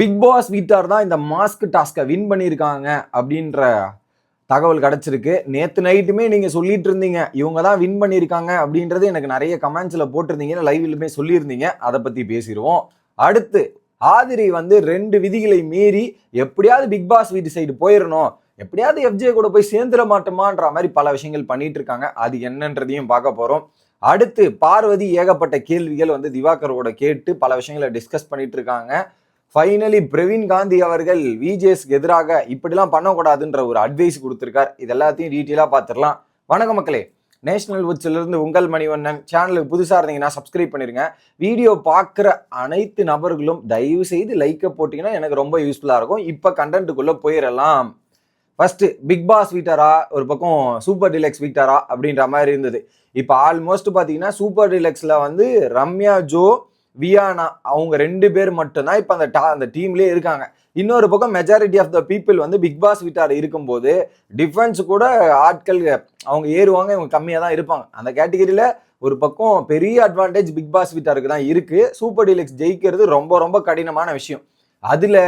Big Boss வீட்டார் தான் இந்த மாஸ்க் டாஸ்கை வின் பண்ணியிருக்காங்க அப்படின்ற தகவல் கிடச்சிருக்கு. நேற்று நைட்டுமே நீங்கள் சொல்லிட்டு இருந்தீங்க இவங்க தான் வின் பண்ணியிருக்காங்க அப்படின்றது எனக்கு நிறைய கமெண்ட்ஸில் போட்டிருந்தீங்கன்னு லைவ்லுமே சொல்லியிருந்தீங்க. அதை பற்றி பேசிடுவோம் அடுத்து ஆதிரி வந்து ரெண்டு விதிகளை மீறி எப்படியாவது பிக் பாஸ் வீட்டு சைடு போயிடணும் எப்படியாவது எஃப்ஜே கூட போய் சேர்ந்துட மாட்டோமான்ற மாதிரி பல விஷயங்கள் பண்ணிட்டு இருக்காங்க. அது என்னன்றதையும் பார்க்க போகிறோம் அடுத்து பார்வதி ஏகப்பட்ட கேள்விகள் வந்து திவாகரோட கேட்டு பல விஷயங்களை டிஸ்கஸ் பண்ணிட்டு இருக்காங்க. ஃபைனலி பிரவீன் காந்தி அவர்கள் விஜேஸ்க்கு எதிராக இப்படிலாம் பண்ணக்கூடாதுன்ற ஒரு அட்வைஸ் கொடுத்துருக்கார். இது எல்லாத்தையும் டீட்டெயிலாக பார்த்துடலாம். வணக்கம் மக்களே. நேஷனல் இருந்து உங்கள் மணிவண்ணன். சேனலுக்கு புதுசாக இருந்தீங்கன்னா சப்ஸ்கிரைப் பண்ணிடுங்க வீடியோ பார்க்குற அனைத்து நபர்களும் தயவு செய்து லைக்கை போட்டிங்கன்னா எனக்கு ரொம்ப யூஸ்ஃபுல்லாக இருக்கும். இப்போ கண்டென்ட்டுக்குள்ளே போயிடலாம் ஃபஸ்ட்டு பிக் பாஸ் வீட்டரா? ஒரு பக்கம் சூப்பர் டிலக்ஸ் வீட்டரா? அப்படின்ற மாதிரி இருந்தது. இப்போ ஆல்மோஸ்ட் பார்த்தீங்கன்னா சூப்பர் டிலக்ஸில் வந்து ரம்யா ஜோ வியானா அவங்க ரெண்டு பேர் மட்டும்தான் இப்போ அந்த டா அந்த டீம்லேயே இருக்காங்க. இன்னொரு பக்கம் மெஜாரிட்டி ஆஃப் த பீப்புள் வந்து பிக் பாஸ் வீட்டார் இருக்கும்போது டிஃபென்ஸ் கூட ஆட்கள் அவங்க ஏறுவாங்க இவங்க கம்மியாக தான் இருப்பாங்க. அந்த கேட்டகரியில் ஒரு பக்கம் பெரிய அட்வான்டேஜ் பிக் பாஸ் வீட்டாருக்கு தான் இருக்குது சூப்பர் டீலக்ஸ் ஜெயிக்கிறது ரொம்ப ரொம்ப கடினமான விஷயம். அதில்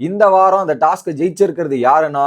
இந்த வாரம் அந்த டாஸ்க்கை ஜெயிச்சிருக்கிறது யாருன்னா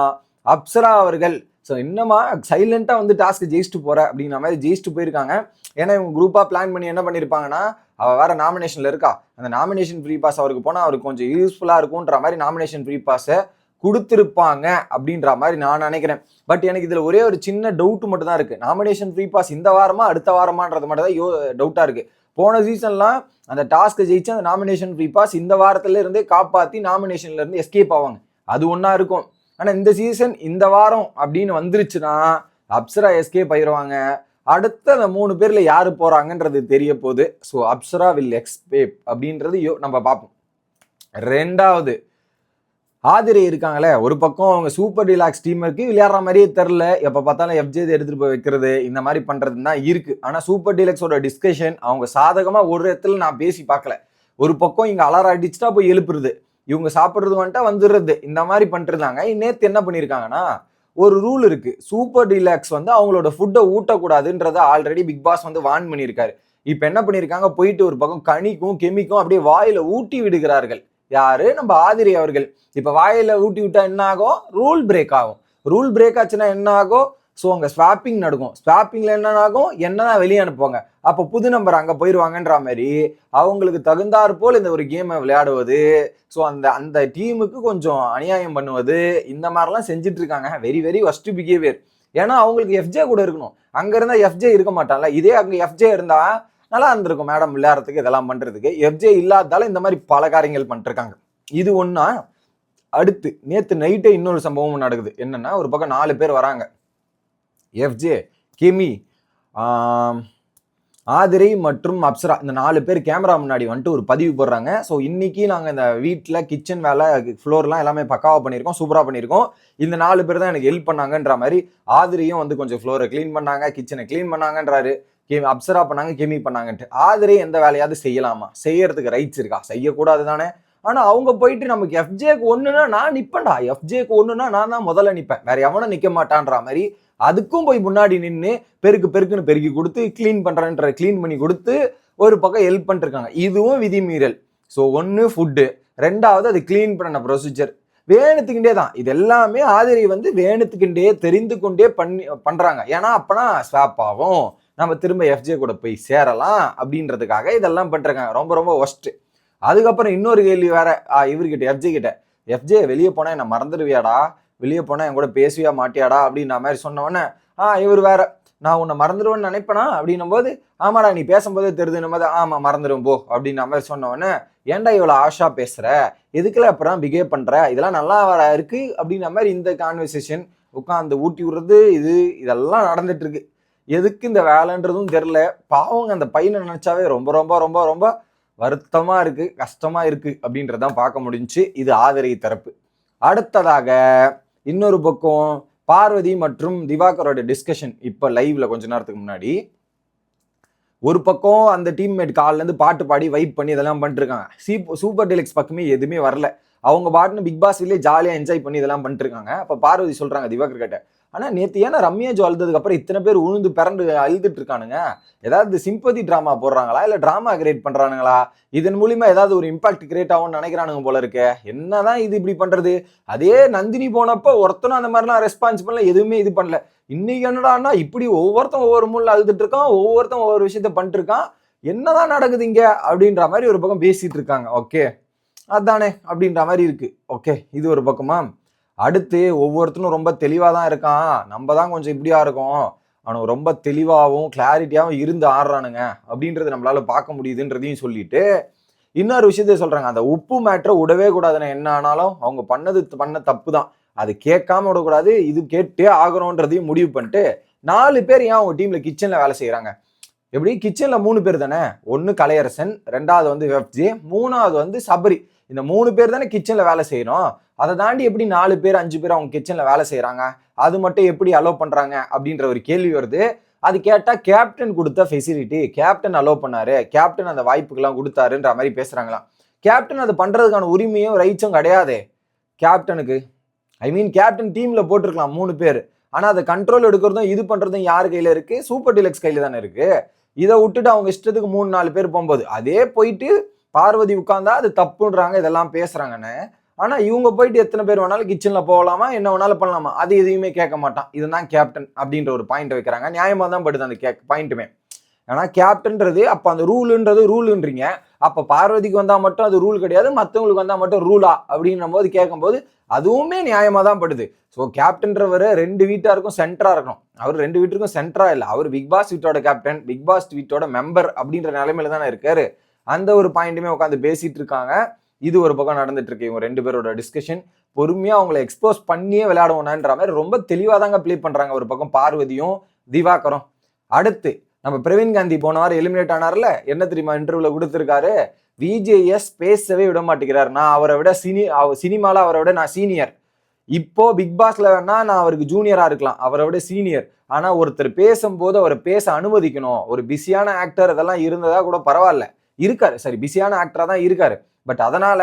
அப்சரா அவர்கள். ஸோ என்னமா சைலண்ட்டாக வந்து டாஸ்க்கு ஜெயிச்சுட்டு போகிற அப்படிங்கிற மாதிரி ஜெயிச்சுட்டு போயிருக்காங்க. ஏன்னா இவங்க குரூப்பாக பிளான் பண்ணி என்ன பண்ணியிருப்பாங்கன்னா அவள் வேற நாமினேஷனில் இருக்கா? அந்த நாமினேஷன் ஃப்ரீ பாஸ் அவருக்கு போனால் அவருக்கு கொஞ்சம் யூஸ்ஃபுல்லாக இருக்கும்ன்ற மாதிரி நாமினேஷன் ஃப்ரீ பாஸை கொடுத்துருப்பாங்க அப்படின்ற மாதிரி நான் நினைக்கிறேன். பட் எனக்கு இதில் ஒரே ஒரு சின்ன டவுட் மட்டும் தான் இருக்குது நாமினேஷன் ஃப்ரீ பாஸ் இந்த வாரமா அடுத்த வாரமான்றது மட்டும் தான் யோ டவுட்டாக இருக்குது போன சீசன்லாம் அந்த டாஸ்க்கை ஜெயிச்சு அந்த நாமினேஷன் ஃப்ரீ பாஸ் இந்த வாரத்துல இருந்தே காப்பாற்றி நாமினேஷன்ல இருந்து எஸ்கேப் ஆவாங்க. அது ஒன்றா இருக்கும். ஆனால் இந்த சீசன் இந்த வாரம் அப்படின்னு வந்துருச்சுன்னா அப்சரா எஸ்கேப் ஆயிடுவாங்க அடுத்த அந்த மூணு பேர்ல யாரு போறாங்கன்றது தெரிய போகுது ஸோ அப்சரா வில் எக்ஸ்பேப் அப்படின்றது யோ நம்ம பார்ப்போம். ரெண்டாவது ஆதிரை இருக்காங்களே ஒரு பக்கம் அவங்க சூப்பர் டிலாக்ஸ் டீமருக்கு விளையாடுற மாதிரியே தெரில எப்போ பார்த்தாலும் எஃப்ஜே எடுத்துட்டு போய் வைக்கிறது இந்த மாதிரி பண்றது தான் இருக்கு. ஆனால் சூப்பர் டிலக்ஸோட டிஸ்கஷன் அவங்க சாதகமா ஒரு இடத்துல நான் பேசி பார்க்கல. ஒரு பக்கம் இங்க அலாரம் அடிச்சுட்டா போய் எழுப்புறது. இவங்க சாப்பிட்றது வந்துட்டா வந்துடுறது. இந்த மாதிரி பண்ணிருந்தாங்க நேற்று என்ன பண்ணியிருக்காங்கன்னா ஒரு ரூல் இருக்கு. சூப்பர் டீலாக்ஸ் வந்து அவங்களோட ஃபுட்டை ஊட்டக்கூடாதுன்றத ஆல்ரெடி பிக் பாஸ் வந்து வான் பண்ணியிருக்காரு. இப்போ என்ன பண்ணியிருக்காங்க? போயிட்டு ஒரு பக்கம் கனிக்கும் கெமிக்கும் அப்படியே வாயில ஊட்டி விடுகிறார்கள். யாரு? நம்ம ஆதிரி அவர்கள். இப்போ வாயில ஊட்டி விட்டா என்ன ஆகும்? ரூல் பிரேக் ஆகும். ரூல் பிரேக் ஆச்சுன்னா என்ன ஆகும்? ஸோ அங்கே ஸ்வாப்பிங் நடக்கும். ஸ்வாப்பிங்கில் என்ன ஆகும்? என்னதான் வெளியே அனுப்புவாங்க? அப்போ புது நம்பர் அங்கே போயிடுவாங்கன்ற மாதிரி அவங்களுக்கு தகுந்தாற் போல் இந்த ஒரு கேமை விளையாடுவது. ஸோ அந்த அந்த டீமுக்கு கொஞ்சம் அநியாயம் பண்ணுவது. இந்த மாதிரிலாம் செஞ்சுட்டு இருக்காங்க வெரி வெரி ஒஸ்ட் பிஹேவியர் ஏன்னா அவங்களுக்கு எஃப்ஜே கூட இருக்கணும். அங்கே இருந்தால் எஃப்ஜே இருக்க மாட்டான்ல. இதே அங்கே எஃப்ஜே இருந்தால் நல்லா இருந்திருக்கும். மேடம் விளையாடுறதுக்கு இதெல்லாம் பண்ணுறதுக்கு எஃப்ஜே இல்லாததால இந்த மாதிரி பல காரியங்கள் பண்ணிருக்காங்க இது ஒன்றா அடுத்து நேற்று நைட்டே இன்னொரு சம்பவம் நடக்குது. என்னன்னா ஒரு பக்கம் நாலு பேர் வராங்க. எஃப்ஜே கிமி ஆதிரை மற்றும் அப்சரா இந்த நாலு பேர் கேமரா முன்னாடி வந்துட்டு ஒரு பதிவு போடுறாங்க. ஸோ இன்னைக்கு நாங்கள் இந்த வீட்டில் கிச்சன் வேலை ஃப்ளோர்லாம் எல்லாமே பக்காவாக பண்ணியிருக்கோம் சூப்பராக பண்ணியிருக்கோம். இந்த நாலு பேர் தான் எனக்கு ஹெல்ப் பண்ணாங்கன்ற மாதிரி ஆதிரியும் வந்து கொஞ்சம் ஃப்ளோரை க்ளீன் பண்ணாங்க கிச்சனை க்ளீன் பண்ணாங்கன்றாரு. கேம் அப்சரா பண்ணாங்க கெமி பண்ணாங்கன்ட்டு. ஆதிரை எந்த வேலையாவது செய்யலாமா? செய்யறதுக்கு ரைட்ஸ் இருக்கா? செய்யக்கூடாது தானே ஆனா அவங்க போயிட்டு நமக்கு எஃப்ஜேக்கு ஒண்ணுனா நான் நிப்பேன்டா. எஃப்ஜேக்கு ஒண்ணுனா நான் தான் முதல்ல நிப்பேன். வேற எவனும் நிக்க மாட்டான்ற மாதிரி அதுக்கும் போய் முன்னாடி நின்று பெருக்கு பெருக்குன்னு பெருக்கி கொடுத்து க்ளீன் பண்றேன்ற க்ளீன் பண்ணி கொடுத்து ஒரு பக்கம் ஹெல்ப் பண்ணிருக்காங்க. இதுவும் விதிமீறல். ஸோ ஒன்று ஃபுட்டு ரெண்டாவது அது க்ளீன் பண்ண ப்ரொசீஜர் வேணுத்துக்கிட்டே தான். இது எல்லாமே ஆதிரி வந்து வேணுத்துக்கிட்டே தெரிந்து கொண்டே பண்ணி பண்ணுறாங்க ஏன்னா அப்பனா ஸ்வாப் ஆகும். நம்ம திரும்ப எஃப்ஜே கூட போய் சேரலாம் அப்படின்றதுக்காக இதெல்லாம் பண்ணுறாங்க ரொம்ப ரொம்ப ஒஸ்ட்டு அதுக்கப்புறம் இன்னொரு கேள்வி வேற ஆ, இவர்கிட்ட எஃப்ஜே கிட்ட. எஃப்ஜே வெளியே போனா என்ன மறந்துடுவியாடா? வெளியே போனா என் கூட பேசுவியா மாட்டியாடா? அப்படின்ற மாதிரி சொன்ன ஆ இவர் வேற நான் உன்னை மறந்துடுவேன்னு நினைப்பேனா? அப்படின்னும் போது ஆமாடா நீ பேசும்போதே தெரிதுன்னும் போது ஆமா மறந்துடும் போ அப்படின்ற மாதிரி சொன்ன ஏன்டா இவ்வளோ ஆஷா பேசுற? எதுக்குல அப்புறம் பிஹேவ் பண்ற? இதெல்லாம் நல்லா வர இருக்கு? அப்படின்ற மாதிரி இந்த கான்வர்சேஷன் உட்காந்து ஊட்டி விடுறது இது இதெல்லாம் நடந்துட்டு இருக்கு எதுக்கு இந்த வேலைன்றதும் தெரில பாவங்க அந்த பையனை நினைச்சாவே ரொம்ப ரொம்ப ரொம்ப ரொம்ப வருத்தமாக இருக்குது கஷ்டமாக இருக்குது அப்படின்றதான் பார்க்க முடிஞ்சுச்சு இது ஆதரை தரப்பு. அடுத்ததாக இன்னொரு பக்கம் பார்வதி மற்றும் திவாகரோட டிஸ்கஷன் இப்போ லைவ்ல கொஞ்ச நேரத்துக்கு முன்னாடி ஒரு பக்கம் அந்த டீம்மேட் கால்லேருந்து பாட்டு பாடி வைப் பண்ணி இதெல்லாம் பண்ணிட்டுருக்காங்க. சீப் சூப்பர் டெலிக்ஸ் பக்கமே எதுவுமே வரல. அவங்க பாட்டுன்னு பிக் பாஸ்லேயே ஜாலியாக என்ஜாய் பண்ணி இதெல்லாம் பண்ணிட்டுருக்காங்க. அப்போ பார்வதி சொல்கிறாங்க திவாகர் கிட்ட ஆனால் நேற்று ஏன்னா ரம்யா ஜோ அழுதுக்கப்புறம் இத்தனை பேர் உழுந்து பிறண்டு அழுதுட்டு இருக்கானுங்க. ஏதாவது சிம்பதி ட்ராமா போடுறாங்களா? இல்லை ட்ராமா கிரியேட் பண்ணுறானுங்களா இதன் மூலிமா ஏதாவது ஒரு இம்பாக்ட் கிரியேட் ஆகும்னு நினைக்கிறானுங்க போல இருக்கு. என்னதான் இது இப்படி பண்ணுறது அதே நந்தினி போனப்போ ஒருத்தனும் அந்த மாதிரிலாம் ரெஸ்பான்ஸ் பண்ணல எதுவுமே இது பண்ணல. இன்னைக்கு என்னடான்னா இப்படி ஒவ்வொருத்தன் ஒவ்வொரு முள்ள அழுதுட்டு இருக்கான் ஒவ்வொருத்தன் ஒவ்வொரு விஷயத்த பண்ணிட்டு இருக்கான். என்னதான் நடக்குது இங்க? அப்படின்ற மாதிரி ஒரு பக்கம் பேசிட்டு இருக்காங்க. ஓகே அதானே? அப்படின்ற மாதிரி இருக்கு. ஓகே இது ஒரு பக்கமா? அடுத்து ஒவ்வொருத்தனும் ரொம்ப தெளிவாக தான் இருக்கான். நம்ம தான் கொஞ்சம் இப்படியா இருக்கோம். அவனுக்கு ரொம்ப தெளிவாகவும் கிளாரிட்டியாகவும் இருந்து ஆடுறானுங்க. அப்படின்றத நம்மளால பார்க்க முடியுதுன்றதையும் சொல்லிட்டு இன்னொரு விஷயத்த சொல்றாங்க. அந்த உப்பு மேட்ரை விடவே கூடாதுன்னு என்ன ஆனாலும் அவங்க பண்ணது பண்ண தப்பு தான். அது கேட்காம விடக்கூடாது. இது கேட்டே ஆகணுன்றதையும் முடிவு பண்ணிட்டு நாலு பேர் ஏன் அவங்க டீம்ல கிச்சன்ல வேலை செய்யறாங்க எப்படி? கிச்சன்ல மூணு பேர் தானே? ஒன்னு கலையரசன் ரெண்டாவது வந்து வெப்ஜே மூணாவது வந்து சபரி. இந்த மூணு பேர் தானே கிச்சனில் வேலை செய்யணும் அதை தாண்டி எப்படி நாலு பேர் அஞ்சு பேர் அவங்க கிச்சனில் வேலை செய்கிறாங்க அது மட்டும் எப்படி அலோவ் பண்ணுறாங்க அப்படின்ற ஒரு கேள்வி வருது. அது கேட்டால் கேப்டன் கொடுத்த ஃபெசிலிட்டி கேப்டன் அலோவ் பண்ணாரு. கேப்டன் அந்த வாய்ப்புக்கெல்லாம் கொடுத்தாருன்ற மாதிரி பேசுகிறாங்களாம் கேப்டன் அது பண்ணுறதுக்கான உரிமையும் ரைட்ஸும் கிடையாதே. கேப்டனுக்கு ஐ மீன் கேப்டன் டீமில் போட்டிருக்கலாம் மூணு பேர். ஆனால் அதை கண்ட்ரோல் எடுக்கிறதும் இது பண்ணுறதும் யார் கையில் இருக்குது சூப்பர் டிலக்ஸ் கையில் தானே இருக்குது இதை விட்டுட்டு அவங்க இஷ்டத்துக்கு மூணு நாலு பேர் போகும்போது அதே போயிட்டு பார்வதி உட்காந்தா அது தப்புன்றாங்க இதெல்லாம் பேசுறாங்கன்னு. ஆனா இவங்க போயிட்டு எத்தனை பேர் வேணாலும் கிச்சன்ல போகலாமா என்ன வேணாலும் பண்ணலாமா அது எதையுமே கேட்க மாட்டான். இதுதான் கேப்டன் அப்படின்ற ஒரு பாயிண்ட் வைக்கிறாங்க. நியாயமா தான் படுது அந்த கே பாயிண்ட்டுமே ஏன்னா கேப்டன்றது அப்ப அந்த ரூலுன்றது ரூலுன்றீங்க அப்ப பார்வதிக்கு வந்தா மட்டும் அது ரூல் கிடையாது மத்தவங்களுக்கு வந்தா மட்டும் ரூலா அப்படின்னும் போது கேட்கும்போது அதுவுமே நியாயமா தான் படுது. ஸோ கேப்டன்றவர் ரெண்டு வீட்டாருக்கும் சென்டரா இருக்கணும். அவர் ரெண்டு வீட்டுக்கும் சென்டரா இல்லை. அவர் பிக் பாஸ் வீட்டோட கேப்டன் பிக் பாஸ் வீட்டோட மெம்பர் அப்படின்ற நிலைமையில தானே இருக்காரு. அந்த ஒரு பாயிண்ட்டுமே உட்காந்து பேசிட்டு இருக்காங்க இது ஒரு பக்கம் நடந்துட்டு இருக்கு இவங்க ரெண்டு பேரோட டிஸ்கஷன் பொறுமையா அவங்களை எக்ஸ்போஸ் பண்ணியே விளையாடுவோனான்ற மாதிரி ரொம்ப தெளிவாக தாங்க ப்ளே பண்றாங்க ஒரு பக்கம் பார்வதியும் திவாகரும். அடுத்து நம்ம பிரவீன் காந்தி போன வாரம் எலிமினேட் ஆனார்ல என்ன தெரியுமா இன்டர்வியூல கொடுத்துருக்காரு? விஜேஎஸ் பேசவே விட மாட்டேங்கிறார். நான் அவரை விட சினி சினிமால அவரை விட நான் சீனியர் இப்போ பிக் பாஸ்ல வேணா நான் அவருக்கு ஜூனியரா இருக்கலாம். அவரை விட சீனியர் ஆனா ஒருத்தர் பேசும்போது அவரை பேச அனுமதிக்கணும். ஒரு பிஸியான ஆக்டர் இதெல்லாம் இருந்ததா கூட பரவாயில்ல. இருக்காரு. சரி பிஸியான ஆக்டரா தான் இருக்காரு. பட் அதனால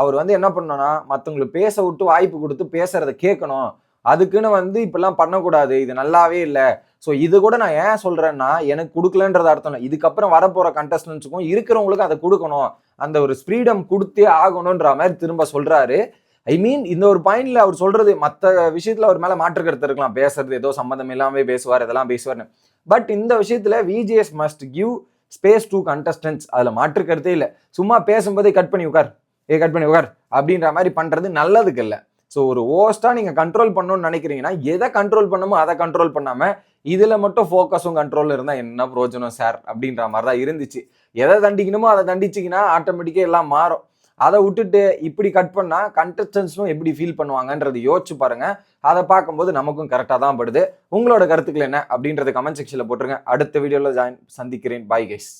அவர் வந்து என்ன பண்ணணும்னா மற்றவங்களுக்கு பேச விட்டு வாய்ப்பு கொடுத்து பேசுறத கேட்கணும். அதுக்குன்னு வந்து இப்பெல்லாம் பண்ணக்கூடாது. இது நல்லாவே இல்லை. ஸோ இது கூட நான் ஏன் சொல்றேன்னா எனக்கு கொடுக்கலன்றது அர்த்தம் இல்லை. இதுக்கப்புறம் வரப்போற கண்டஸ்டன்ஸுக்கும் இருக்கிறவங்களுக்கும் அதை கொடுக்கணும். அந்த ஒரு ஃப்ரீடம் கொடுத்தே ஆகணுன்ற மாதிரி திரும்ப சொல்றாரு. ஐ மீன் இந்த ஒரு பாயிண்ட்ல அவர் சொல்றது மற்ற விஷயத்துல அவர் மேல மாற்று கருத்து இருக்கலாம். பேசுறது ஏதோ சம்மந்தம் இல்லாமல் பேசுவார் இதெல்லாம் பேசுவார்னு. பட் இந்த விஷயத்துல VJS must give space to contestants அதில் மாற்று கருத்தே இல்லை. சும்மா பேசும்போதே கட் பண்ணி உட்கார். ஏ கட் பண்ணி உட்கார். அப்படின்ற மாதிரி பண்ணுறது நல்லதுக்கு இல்லை. ஸோ ஒரு ஓஸ்ட்டாக நீங்கள் கண்ட்ரோல் பண்ணணும்னு நினைக்கிறீங்கன்னா எதை கண்ட்ரோல் பண்ணணுமோ அதை கண்ட்ரோல் பண்ணாமல் இதில் மட்டும் ஃபோக்கஸும் கண்ட்ரோல் இருந்தால் என்ன பிரோஜனம் சார் அப்படின்ற மாதிரி தான் இருந்துச்சு. எதை தண்டிக்கணுமோ அதை தண்டிச்சிங்கன்னா ஆட்டோமேட்டிக்காக எல்லாம் மாறும். அதை விட்டுட்டு இப்படி கட் பண்ணால் கண்டஸ்டன்ஸும் எப்படி ஃபீல் பண்ணுவாங்கன்றது யோசிச்சு பாருங்க. அதை பார்க்கும்போது நமக்கும் கரெக்டாக தான் படுது. உங்களோட கருத்துக்கள் என்ன அப்படின்றது கமெண்ட் செக்ஷனில் போட்டுருங்க. அடுத்த வீடியோவில் ஜாயின் சந்திக்கிறேன். Bye guys